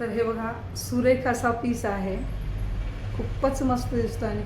तर हे बघा सुरेख असा पीस आहे. खूपच मस्त दिसतो आणि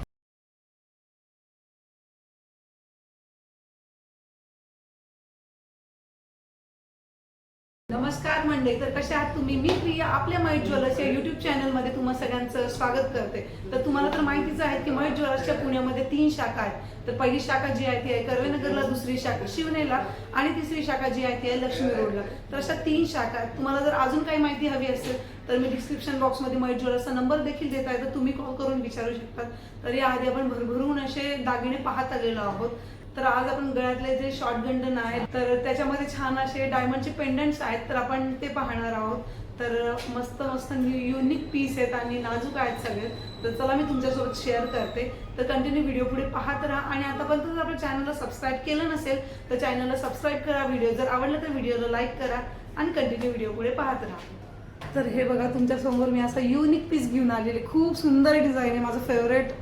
नमस्कार मंडळी तर कशा आहात तुम्ही? मी प्रिया आपल्या महेश ज्वेलर्स या युट्यूब चॅनलमध्ये तुम्हा सगळ्यांचं स्वागत करते. तर तुम्हाला तर माहितीच आहे की महेश ज्वेलर्सच्या पुण्यामध्ये तीन शाखा आहेत. तर पहिली शाखा जी आहे ती आहे कर्वेनगरला दुसरी शाखा शिवनेला आणि तिसरी शाखा जी आहे ती आहे लक्ष्मी रोडला. तर अशा तीन शाखा आहेत. तुम्हाला जर अजून काही माहिती हवी असेल तर मी डिस्क्रिप्शन बॉक्समध्ये महेश ज्वेलर्सचा नंबर देखील देत आहे तर तुम्ही कॉल करून विचारू शकता. तर याआधी आपण भरभरून असे दागिने पाहत आलेलो आहोत. तर आज आपण गळ्यातले जे शॉर्ट गंडन आहेत तर त्याच्यामध्ये छान असे डायमंडचे पेंडंट्स आहेत तर आपण ते पाहणार आहोत. तर मस्त मस्त युनिक पीस आहेत आणि नाजूक आहेत सगळे. तर चला मी तुमच्यासोबत शेअर करते. तर कंटिन्यू व्हिडिओ पुढे पाहत राहा. आणि आतापर्यंत जर आपल्या चॅनलला सबस्क्राईब केलं नसेल तर चॅनलला सबस्क्राईब करा व्हिडिओ जर आवडला तर व्हिडिओला लाईक करा आणि कंटिन्यू व्हिडिओ पुढे पाहत राहा. तर हे बघा तुमच्यासमोर मी असा युनिक पीस घेऊन आलेले. खूप सुंदर डिझाईन आहे. माझं फेवरेट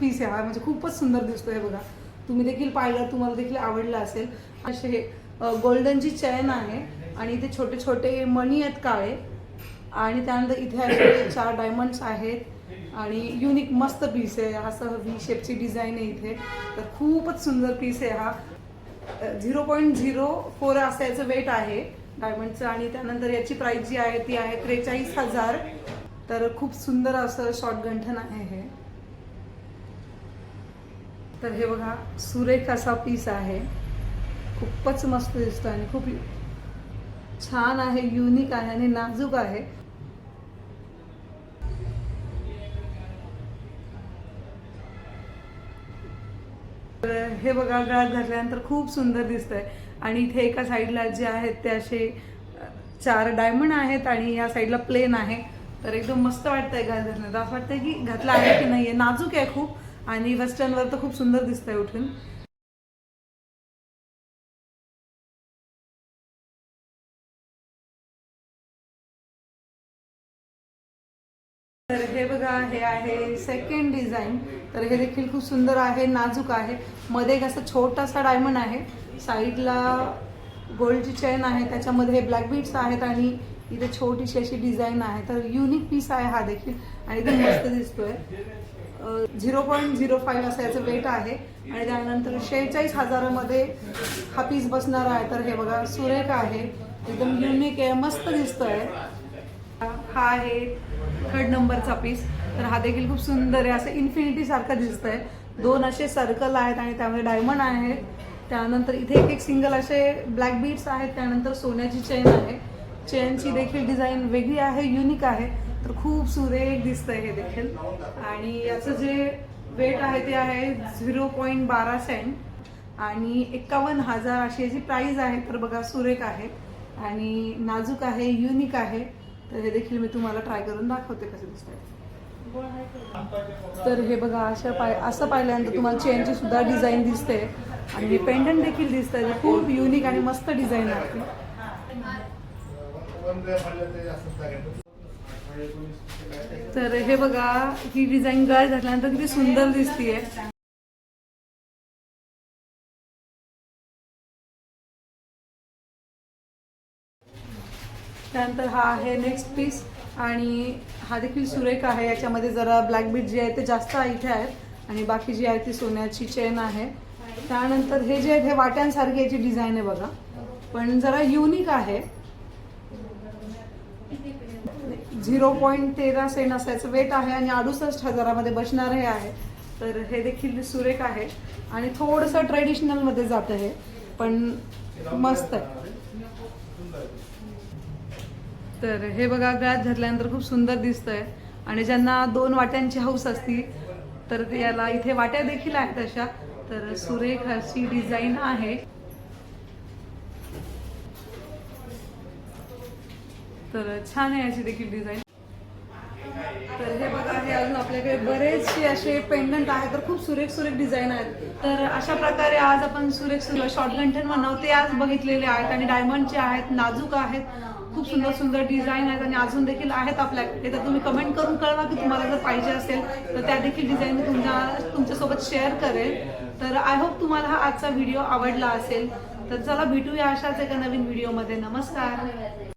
पीस आहे हा. म्हणजे खूपच सुंदर दिसतोय हे बघा. तुम्ही देखील पाहिलं तुम्हाला देखील आवडलं असेल. असे हे गोल्डनची चैन आहे आणि इथे छोटे छोटे मणी आहेत काळे. आणि त्यानंतर इथे असे चार डायमंड्स आहेत. आणि युनिक मस्त पीस आहे. असं व्ही शेपची डिझाईन आहे इथे. तर खूपच सुंदर पीस आहे हा. झिरो पॉईंट झिरो फोर असं याचं वेट आहे डायमंडचं आणि त्यानंतर याची प्राईस जी आहे ती आहे त्रेचाळीस हजार. तर खूप सुंदर असं शॉर्ट गंठन आहे हे. तर हे बघा सुरेख असा पीस आहे. खूपच मस्त दिसतो आणि खूप छान आहे युनिक आहे आणि नाजूक आहे. तर हे बघा गळ्यात घातल्यानंतर खूप सुंदर दिसत आहे आणि इथे एका साईडला जे आहेत ते असे चार डायमंड आहेत आणि या साईडला प्लेन आहे. तर एकदम मस्त वाटतंय गळ्यात घातल्यानंतर. असं वाटतंय की घातलं आहे की नाहीये? नाजूक आहे खूप. आणि वेस्टर्नवर तर खूप सुंदर दिसतंय उठून. तर हे बघा हे आहे सेकंड डिझाईन तर हे देखील खूप सुंदर आहे नाजूक आहे. मध्ये एक असा छोटासा डायमंड आहे. साईडला गोल्डची चेन आहे त्याच्यामध्ये हे ब्लॅक बीट्स आहेत आणि इथे छोटीशी अशी डिझाईन आहे. तर युनिक पीस आहे हा देखील. आणि एकदम मस्त दिसतोय. झिरो पॉईंट झिरो फाईव्ह असं याचं वेट आहे. आणि त्यानंतर शेहेचाळीस हजारामध्ये हा पीस बसणार आहे. तर हे बघा सुरेख आहे. एकदम युनिक आहे मस्त दिसतोय. हा आहे थर्ड नंबरचा पीस तर हा देखील खूप सुंदर आहे. असं इन्फिनिटी सारखं दिसतंय. दोन असे सर्कल आहेत आणि त्यामध्ये डायमंड आहे. त्यानंतर इथे एक एक सिंगल असे ब्लॅक बीट्स आहेत. त्यानंतर सोन्याची चेन आहे. चेनची देखील डिझाईन वेगळी आहे युनिक आहे. तर खूप सुरेख दिसतंय हे देखील. आणि याचं जे वेट आहे ते आहे झिरो पॉईंट बारा सेंट आणि एक्कावन्न हजार अशी याची प्राईज आहे तर बघा सुरेख आहे. आणि नाजूक आहे युनिक आहे. तर हे देखील मी तुम्हाला ट्राय करून दाखवते कसे दिसत तर हे बघा अशा पाय असं पाहिल्यानंतर तुम्हाला चेनची सुद्धा डिझाईन दिसते. आणि हे पेंडंट देखील दिसतंय. ते खूप युनिक आणि मस्त डिझाईन आहे. तर हे बघा ही डिझाईन गळ झाल्यानंतर किती सुंदर दिसतीये. त्यानंतर हा आहे नेक्स्ट पीस आणि हा देखील सुरेख आहे. याच्यामध्ये जरा ब्लॅक बीट जे आहे ते जास्त इथे आहेत आणि बाकी जी आहे ती सोन्याची चेन आहे. त्यानंतर हे जे आहेत हे वाट्यांसारखी याची डिझाईन आहे बघा. पण जरा युनिक आहे. झिरो पॉईंट तेरा सेंट असायचं वेट आहे आणि अडुसष्ट हजारामध्ये बसणार हे आहे. तर हे देखील सुरेख आहे. आणि थोडंसं ट्रेडिशनलमध्ये जातं हे पण मस्त आहे. तर हे बघा गळ्यात घातल्यानंतर खूप सुंदर दिसतंय. आणि ज्यांना दोन वाट्यांची हौस असती तर याला इथे वाट्या देखील आहेत अशा. तर सुरेख अशी डिझाईन आहे. तर छान आहे अशी देखील डिझाईन तर हे बघा हे अजून आपल्याकडे बरेचसे असे पेंडंट आहेत. तर खूप सुरेख सुरेख डिझाईन आहेत. तर अशा प्रकारे आज आपण सुरेख सुरेख शॉर्ट लंठन बनवते. आज बघितलेले आहेत आणि डायमंडचे आहेत नाजूक आहेत. खूप सुंदर सुंदर डिझाईन आहेत आणि अजून देखील आहेत आपल्याकडे. तर तुम्ही कमेंट करून कळवा की तुम्हाला जर पाहिजे असेल तर त्या देखील डिझाईन मी तुमच्या तुमच्यासोबत शेअर करेल. तर आय होप तुम्हाला हा आजचा व्हिडिओ आवडला असेल. तर चला भेटूया अशाच एका नवीन व्हिडिओमध्ये नमस्कार.